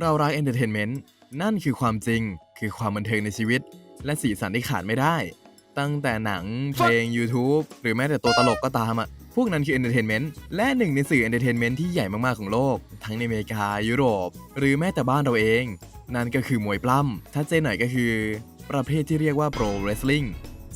เรารักเอนเตอร์เทนเมนต์นั่นคือความจริง คือความบันเทิงในชีวิต และสีสันที่ขาดไม่ได้ ตั้งแต่หนัง เพลง YouTube หรือแม้แต่ตัวตลกก็ตามอะ พวกนั้นคือเอนเตอร์เทนเมนต์และหนึ่งในสื่อเอนเตอร์เทนเมนต์ที่ใหญ่มาก ๆ ของโลก ทั้งในอเมริกา ยุโรป หรือแม้แต่บ้านเราเอง นั่นก็คือมวยปล้ำชัดเจนหน่อยก็คือ ประเภทที่เรียกว่า pro wrestling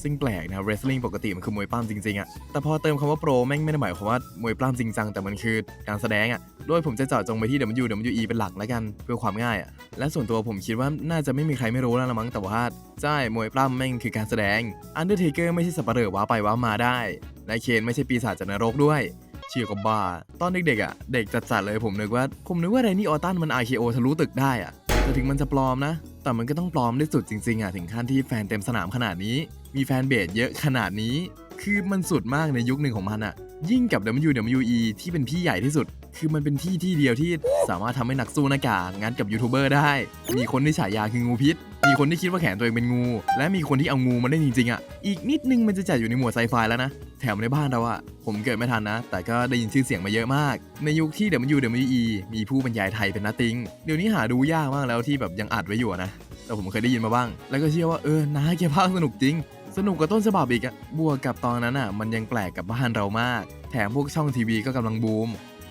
ซึ่งแปลกนะ wrestling ปกติมันคือมวยปล้ำจริงๆอะแต่พอเติมคำว่า pro แม่งไม่ได้หมายความว่ามวยปล้ำจริงจังแต่มันคือการแสดงอะโดยผมจะเจาะจงไปที่ WWE เป็นหลักแล้วกันเพื่อความง่ายอะและส่วนตัวผมคิดว่าน่าจะไม่มีใครไม่รู้แล้วละมั้งแต่ว่าใช่มวยปล้ำแม่งคือการแสดง Undertaker ไม่ใช่สับเหร่อว้าไปว้ามาได้และเคนไม่ใช่ปีศาจจากนรกด้วยเชียร์กับบ้า ตอนเด็กๆอะ เด็กจัดๆเลยผมนึกว่า ผมนึกว่าไรนี่ออตันมัน RKO ทะลุตึกได้อะแต่ถึงมันจะปลอมนะ แต่มันก็ต้องปลอมได้สุดจริงๆอะ ถึงขั้นที่แฟนเต็มสนามขนาดนี้ มีแฟนเบสเยอะขนาดนี้ คือมันสุดมากในยุคหนึ่งของมันอะยิ่งกับ WWE ที่เป็นพี่ใหญ่ที่สุด คือมันเป็นที่ที่เดียวที่สามารถทำให้นักสู้หน้ากากงัดกับยูทูบเบอร์ได้ มีคนที่ฉายาคืองูพิษ มีคนที่คิดว่าแขนตัวเองเป็นงู และมีคนที่เอางูมาเล่นจริงๆอะ อีกนิดนึงมันจะจัดอยู่ในหมวดไซไฟแล้วนะ แถมในบ้านเราอะผมเกิดไม่ทันนะ แต่ก็ได้ยินชื่อเสียงมาเยอะมาก ในยุคที่ WWE มีผู้บรรยายไทยเป็นนัตติง เดี๋ยวนี้หาดูยากมากแล้วที่แบบยังอัดไว้อยู่นะ แต่ผมเคยได้ยินมาบ้าง แล้วก็เชื่อว่าเออน้าแกพากสนุกจริง สนุกกว่าต้นฉบับอีกอะบวกกับตอนนั้นอะมันยังแปลกกับบ้านเรามาก แถมพวกช่องทีวีก็กำลังบูม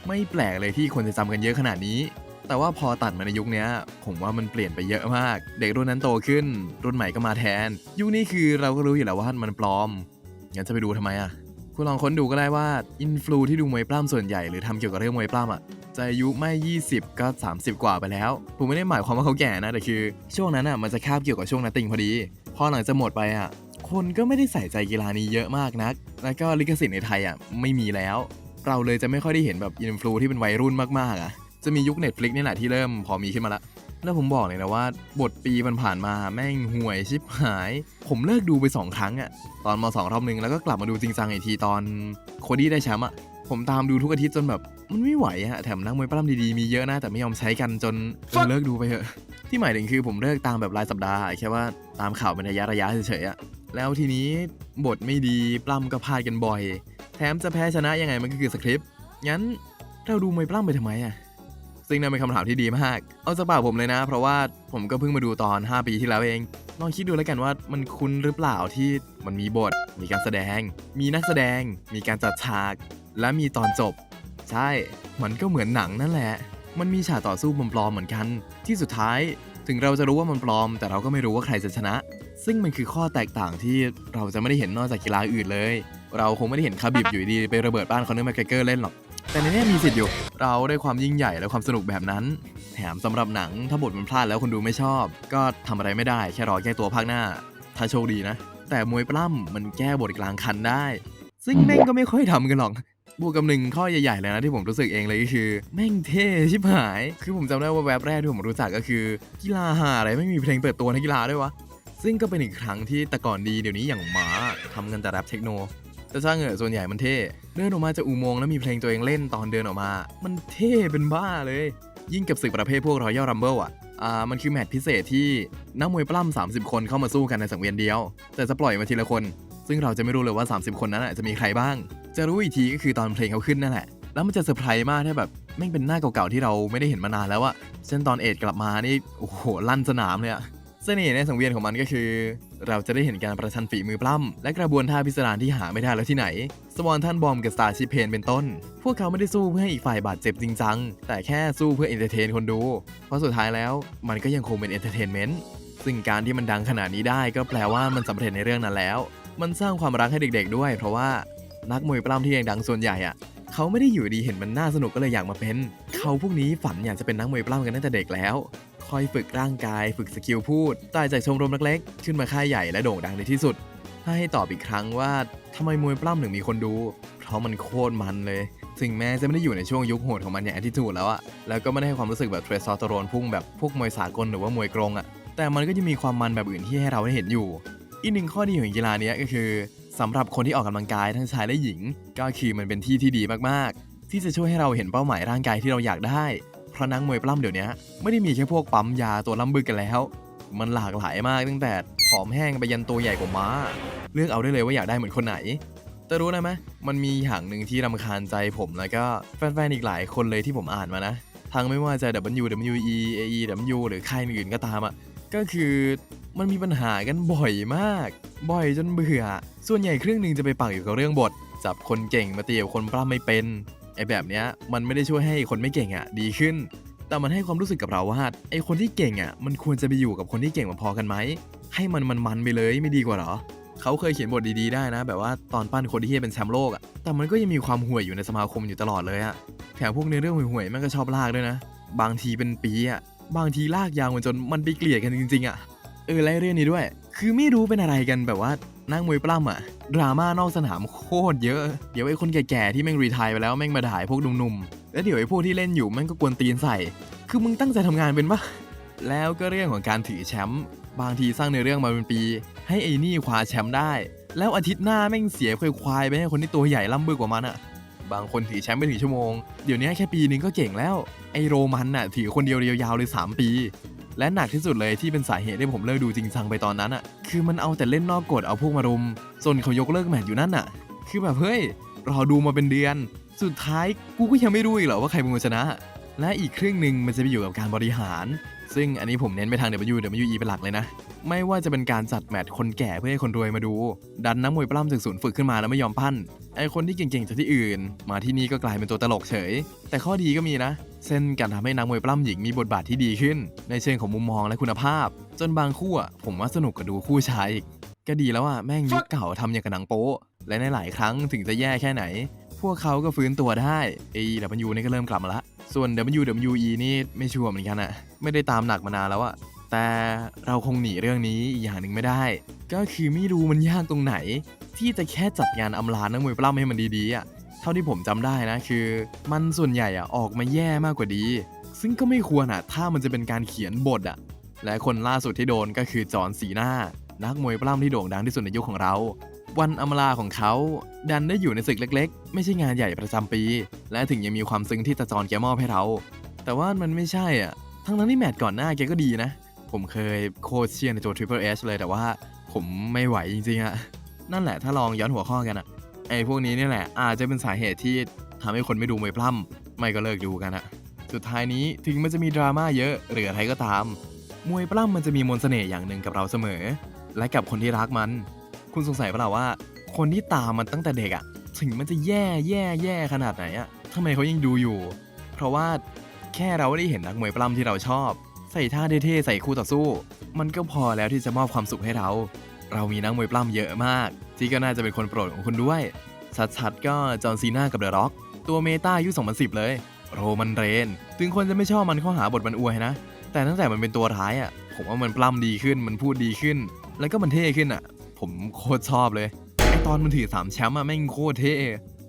ไม่แปลกเลยที่คนจะจำกันเยอะขนาดนี้ แต่ว่าพอตัดมาในยุคนี้ผมว่ามันเปลี่ยนไปเยอะมาก เด็กรุ่นนั้นโตขึ้น รุ่นใหม่ก็มาแทน ยุคนี้คือเราก็รู้อยู่แล้วว่ามันปลอม งั้นจะไปดูทำไมอะคุณลองค้นดูก็ได้ว่าอินฟลูที่ดูมวยปล้ำส่วนใหญ่หรือทำเกี่ยวกับเรื่องมวยปล้ำอะจะอายุไม่ 20 ก็ 30 กว่าไปแล้ว ผมไม่ได้หมายความว่าเขาแก่นะ แต่คือ ช่วงนั้นอะมันจะคาบเกี่ยวกับช่วงนัตติงพอดี พอหลังจะหมดไปอะ คนก็ไม่ได้ใส่ใจกีฬานี้เยอะมากนัก แล้วก็ลิขสิทธิ์ในไทยอะไม่มีแล้ว เราเลยจะไม่ค่อยได้เห็นแบบอินฟลูที่เป็นวัยรุ่นมากๆอะ จะมียุค Netflix นี่แหละที่เริ่มพอมีขึ้นมาละ แล้วผมบอกเลยนะว่าบทปีมันผ่านมาแม่งห่วยชิบหาย ผมเลิกดูไป 2 ครั้งอะตอนมสองรอบหนึงแล้วก็กลับมาดูจริงจังอีกทีตอนโคดี้ได้แชมป์อะผมตามดูทุกอาทิตย์จนแบบมันไม่ไหวอะแถมนักมวยปล้ำดีๆมีเยอะนะแต่ไม่ยอมใช้กันจนเออเลิกดูไปเถอะที่หมายถึงคือผมเลิกตามแบบรายสัปดาห์แค่ว่าตามข่าวเป็นระยะระยะเฉยๆอะ แล้วทีนี้บทไม่ดีปล้ำก็พลาดกันบ่อย แถมจะแพ้ชนะยังไงมันก็คือสคริปต์งั้นเราดูมวยปล้ำไปทำไมอะซึ่งนั่นเป็นคำถามที่ดีมาก เอาจากปากผมเลยนะ เพราะว่าผมก็เพิ่งมาดูตอน 5 ปีที่แล้วเองลองคิดดูแล้วกันว่ามันคุ้นหรือเปล่าที่มันมีบท มีการแสดง มีนักแสดง มีการจัดฉาก และมีตอนจบ ใช่ มันก็เหมือนหนังนั่นแหละ มันมีฉากต่อสู้ปลอมๆเหมือนกัน ที่สุดท้าย ถึงเราจะรู้ว่ามันปลอม แต่เราก็ไม่รู้ว่าใครจะชนะ ซึ่งมันคือข้อแตกต่างที่เราจะไม่ได้เห็นนอกจากกีฬาอื่นเลย เราคงไม่ได้เห็นคาบิบอยู่ดี ไประเบิดบ้านคอนเนอร์แมกเกอร์เล่นหรอก แต่ในนี้มีสิทธิ์อยู่ เราได้ความยิ่งใหญ่และความสนุกแบบนั้น แถมสำหรับหนังถ้าบทมันพลาดแล้วคนดูไม่ชอบ ก็ทำอะไรไม่ได้แค่รอแก้ตัวภาคหน้า ถ้าโชคดีนะ แต่มวยปล้ำมันแก้บทกลางคันได้ ซึ่งแม่งก็ไม่ค่อยทำกันหรอกบวกกับหนึ่งข้อใหญ่ๆเลยนะที่ผมรู้สึกเองเลยก็คือ แม่งเท่ชิบหาย คือผมจำได้ว่าแวบแรกที่ผมรู้จักก็คือ กีฬาหาอะไรไม่มีเพลงเปิดตัวในกีฬาด้วยวะ ซึ่งก็เป็นอีกครั้งที่แต่ก่อนดีเดี๋ยวนี้อย่างหมาทำกันแต่แรปเทคโนแต่ช่างเหอะส่วนใหญ่มันเท่ เดินออกมาจากอุโมงค์แล้วมีเพลงตัวเองเล่นตอนเดินออกมา มันเท่เป็นบ้าเลย ยิ่งกับศึกประเภทพวกรอยัลรัมเบิลอะอ่ามันคือแมตช์พิเศษที่นักมวยปล้ำ30 คนเข้ามาสู้กันในสังเวียนเดียว แต่จะปล่อยมาทีละคน ซึ่งเราจะไม่รู้เลยว่า 30 คนนั้นจะมีใครบ้าง จะรู้อีกทีก็คือตอนเพลงเขาขึ้นนั่นแหละแล้วมันจะเซอร์ไพรส์มากถ้าแบบแม่งเป็นหน้าเก่าๆที่เราไม่ได้เห็นมานานแล้วอะเช่นตอนเอ็ดกลับมานี่โอ้โหลั่นสนามเลยอะ เสน่ห์ในสังเวียนของมันก็คือ เราจะได้เห็นการประชันฝีมือปล้ำและกระบวนท่าพิสดารที่หาไม่ได้แล้วที่ไหน สวอนท่านบอมกับสตาร์ชิเพนเป็นต้น พวกเขาไม่ได้สู้เพื่อให้อีกฝ่ายบาดเจ็บจริงจัง แต่แค่สู้เพื่อเอนเตอร์เทนคนดู เพราะสุดท้ายแล้วมันก็ยังคงเป็นเอนเตอร์เทนเมนต์ ซึ่งการที่มันดังขนาดนี้ได้ก็แปลว่ามันสำเร็จในเรื่องนั้นแล้ว มันสร้างความรักให้เด็ก ๆ ด้วย เพราะว่านักมวยปล้ำที่ยังดังส่วนใหญ่อะเขาไม่ได้อยู่ดีเห็นมันน่าสนุกก็เลยอยากมาเป็น เขาพวกนี้ฝันอยากจะเป็นนักมวยปล้ำกันตั้งแต่เด็กแล้ว คอยฝึกร่างกาย ฝึกสกิลพูดตายจากชมรมเล็กๆ ขึ้นมาค่ายใหญ่และโด่งดังในที่สุด ถ้าให้ตอบอีกครั้งว่าทำไมมวยปล้ำถึงมีคนดู เพราะมันโคตรมันเลย ถึงแม้จะไม่ได้อยู่ในช่วงยุคโหดของมันอย่างแอ t ทิทูดแล้วอะแล้วก็ไม่ได้ให้ความรู้สึกแบบเทรซอโตโรนพุ่งแบบพวกมวยสากลหรือว่ามวยกรงอะแต่มันก็จะมีความมันแบบอื่นที่ให้เราได้เห็นอยู่ อีกหนึ่งข้อดีของกีฬานี้ก็คือสำหรับคนที่ออกกำลังกายทั้งชายและหญิง ก็คือมันเป็นที่ที่ดีมากๆ ที่จะช่วยให้เราเห็นเป้าหมายร่างกายที่เราอยากได้ พราะนักมวยปล้ำเดี๋ยวนี้ไม่ได้มีแค่พวกปั๊มยาตัวล่ำบึกกันแล้ว มันหลากหลายมากตั้งแต่ผอมแห้งไปยันตัวใหญ่กว่าม้า เลือกเอาได้เลยว่าอยากได้เหมือนคนไหน แต่รู้นะไหมมันมีอย่างหนึ่งที่รำคาญใจผมแล้วก็แฟนๆอีกหลายคนเลยที่ผมอ่านมานะทั้งไม่ว่าจะ WWE AEW หรือค่ายอื่นก็ตามอะก็คือมันมีปัญหากันบ่อยมาก บ่อยจนเบื่อ ส่วนใหญ่เครึ่องหนึ่งจะไปปักอยู่กับเรื่องบท จับคนเก่งมาเตีกับคนปล้ำไม่เป็น ไอ้แบบเนี้ยมันไม่ได้ช่วยให้คนไม่เก่งอะดีขึ้น แต่มันให้ความรู้สึกกับเราว่าไอ้คนที่เก่งอะมันควรจะไปอยู่กับคนที่เก่งมาพอกันไหมให้มันมันมันไปเลยไม่ดีกว่าเหรอเขาเคยเขียนบทดีๆได้นะ แบบว่าตอนปั้นคนที่เฮียเป็นแชมป์โลกอะแต่มันก็ยังมีความห่วยอยู่ในสมาคมอยู่ตลอดเลยอะแถมพวกเนื้อเรื่องห่วยๆม่งก็ชอบลากด้วยนะ บางทีเป็นปีอะบางทีลากยาวจนมันไปเกลียดกันจริงๆอะเออไล่เรื่องนี้ด้วย คือไม่รู้เป็นอะไรกันแบบว่า นั่งมวยปล้ำอะดราม่านอกสนามโคตรเยอะ เดี๋ยวไอ้คนแก่ๆที่แม่งรีทายไปแล้วแม่งมาด่าไอ้พวกหนุ่มๆ แล้วเดี๋ยวไอ้พวกที่เล่นอยู่แม่งก็กวนตีนใส่ คือมึงตั้งใจทำงานเป็นปะแล้วก็เรื่องของการถือแชมป์บางทีสร้างในเรื่องมาเป็นปี ให้ไอ้นี่คว้าแชมป์ได้ แล้วอาทิตย์หน้าแม่งเสียควายไปให้คนที่ตัวใหญ่ล่ำบึกกว่ามันอะบางคนถือแชมป์ไปถึงชั่วโมง เดี๋ยวนี้แค่ปีนึงก็เก่งแล้ว ไอโรมันน่ะถือคนเดียวยาวๆเลย 3 ปี และหนักที่สุดเลยที่เป็นสาเหตุที่ผมเลิกดูจริงจังไปตอนนั้นอะคือมันเอาแต่เล่นนอกกฎเอาพวกมารุมจนเขายกเลิกแมตช์อยู่นั่นอะคือแบบเฮ้ยรอดูมาเป็นเดือน สุดท้ายกูก็ยังไม่รู้อีกเหรอว่าใครเป็นคนชนะ และอีกครึ่งหนึ่งมันจะไปอยู่กับการบริหาร ซึ่งอันนี้ผมเน้นไปทาง WWE เป็นหลักเลยนะ ไม่ว่าจะเป็นการจัดแมตช์คนแก่เพื่อให้คนรวยมาดู ดันนักมวยปล้ำจากศูนย์ฝึกขึ้นมาแล้วไม่ยอมปั้น ไอคนที่เก่งๆจากที่อื่น มาที่นี่ก็กลายเป็นตัวตลกเฉย แต่ข้อดีก็มีนะ เช่นการทำให้นักมวยปล้ำหญิงมีบทบาทที่ดีขึ้น ในเชิงของมุมมองและคุณภาพ จนบางคู่อะผมว่าสนุกกว่าดูคู่ชายอีกก็ดีแล้วอะแม่งยุคเก่าทำอย่างกับหนังโป๊ะและในหลายครั้งถึงจะแย่แค่ไหน พวกเขาก็ฟื้นตัวได้ AEW นี่ก็เริ่มกลับมาละ ส่วน WWE นี่ไม่ชัวร์เหมือนกันอะไม่ได้ตามหนักมานานแล้วอะแต่เราคงหนีเรื่องนี้อีกอย่างหนึ่งไม่ได้ ก็คือไม่รู้มันยากตรงไหน ที่จะแค่จัดงานอำลานักมวยปล้ำให้มันดีๆอะเท่าที่ผมจำได้นะคือ มันส่วนใหญ่อะออกมาแย่มากกว่าดี ซึ่งก็ไม่ควรอะถ้ามันจะเป็นการเขียนบทอะและคนล่าสุดที่โดนก็คือจอห์นซีหน้า นักมวยปล้ำที่โด่งดังที่สุดในยุคของเรา วันอำลาของเขาดันได้อยู่ในศึกเล็ก ๆ ไม่ใช่งานใหญ่ประจำปี และถึงยังมีความซึ้งที่ตาจอนแกมอบให้เรา แต่ว่ามันไม่ใช่อะ ทั้งนั้นที่แมตช์ก่อนหน้าแกก็ดีนะ ผมเคยโคตรเชียร์ในตัว Triple H เลยแต่ว่าผมไม่ไหวจริงๆอะ นั่นแหละถ้าลองย้อนหัวข้อกันอะ ไอ้พวกนี้นี่แหละ อาจจะเป็นสาเหตุที่ทำให้คนไม่ดูมวยปล้ำไม่ก็เลิกดูกันอะสุดท้ายนี้ถึงมันจะมีดราม่าเยอะหรืออะไรก็ตาม มวยปล้ำมันจะมีมนต์เสน่ห์อย่างหนึ่งกับเราเสมอ และกับคนที่รักมัน คุณสงสัยเปล่าว่า คนที่ตามมันตั้งแต่เด็กอะถึงมันจะแย่แย่แย่ขนาดไหนอะทำไมเขายังดูอยู่ เพราะว่าแค่เราได้เห็นนักมวยปล้ำที่เราชอบ ใส่ท่าเท่ๆใส่คู่ต่อสู้ มันก็พอแล้วที่จะมอบความสุขให้เรา เรามีนักมวยปล้ำเยอะมาก ที่ก็น่าจะเป็นคนโปรดของคุณด้วย ชัดๆก็จอห์นซีน่ากับเดอะร็อก ตัวเมตาอายุ2010 เลย โรมันเรน ถึงคนจะไม่ชอบมันข้อหาบทมันอวยนะ แต่ตั้งแต่มันเป็นตัวร้ายอะ ผมว่ามันปล้ำดีขึ้น มันพูดดีขึ้น แล้วก็มันเท่ขึ้นอะ ผมโคตรชอบเลยไอตอนมันถือสามแชมป์อะแม่งโคตรเท่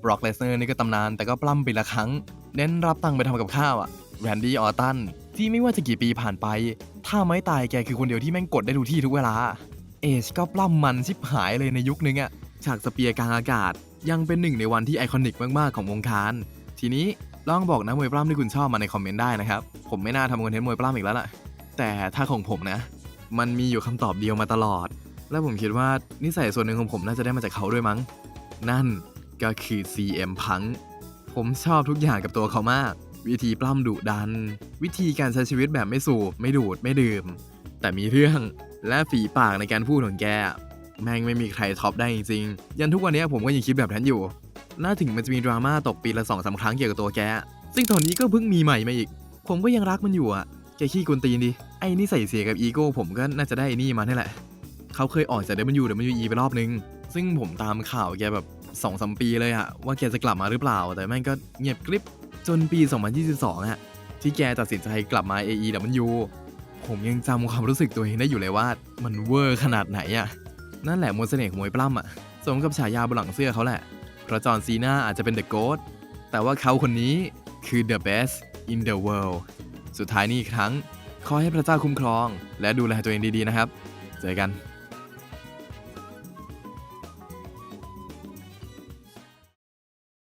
บร็อกเลสเนอร์นี่ก็ตำนานแต่ก็ปล้ำไปละครั้ง เน้นรับตังค์ไปทำกับข้าวอะแรนดี้ออตันที่ไม่ว่าจะกี่ปีผ่านไป ถ้าไม่ตายแกคือคนเดียวที่แม่งกดได้ทุกที่ทุกเวลา เอชก็ปล้ำมันชิบหายเลยในยุคนึงอะฉากสเปียร์กลางอากาศ ยังเป็นหนึ่งในวันที่ไอคอนิกมากๆของวงการ ทีนี้ลองบอกนะมวยปล้ำที่คุณชอบมาในคอมเมนต์ได้นะครับ ผมไม่น่าทำคอนเทนต์มวยปล้ำอีกแล้วล่ะ แต่ถ้าของผมนะ มันมีอยู่คำตอบเดียวมาตลอด และผมคิดว่านิสัยส่วนหนึ่งของผมน่าจะได้มาจากเขาด้วยมั้ง นั่นก็คือ CM พังผมชอบทุกอย่างกับตัวเขามาก วิธีปล้ำดุดัน วิธีการใช้ชีวิตแบบไม่สูบ ไม่ดูดไม่ดื่ม แต่มีเรื่องและฝีปากในการพูดของแก แม่งไม่มีใครท็อปได้จริงๆยันทุกวันนี้ผมก็ยังคิดแบบนั้นอยู่ น่าถึงมันจะมีดราม่าตกปีละสองสาครั้งเกี่ยวกับตัวแก ซึ่งตอนนี้ก็เพิ่งมีใหม่มาอีก ผมก็ยังรักมันอยู่อะ แกขี้กวนตีนดิ ไอ้นี่ใส่เสียกับอีโก้ผมก็น่าจะได้นี่มานี่แหละ เขาเคยออกจาก WWE ไปรอบนึง ซึ่งผมตามข่าวแกแบบ2อสปีเลยอะว่าแกจะกลับมาหรือเปล่า แต่แม่งก็เงียบกริบจนปี 2022อะที่แกตัดสินใจกลับมา AEW ผมยังจำความรู้สึกตัวเองได้อยู่เลยว่า มันเวอร์ขนาดไหนอะนั่นแหละมนต์เสน่ห์ของมวยปล้ำอะสมกับฉายาบนหลังเสื้อเขาแหละ เพราะจอห์นซีนาอาจจะเป็น The GOAT แต่ว่าเขาคนนี้คือ The best in the world สุดท้ายนี้อีกครั้ง ขอให้พระเจ้าคุ้มครอง และดูแลตัวเองดีๆนะครับ เจอกัน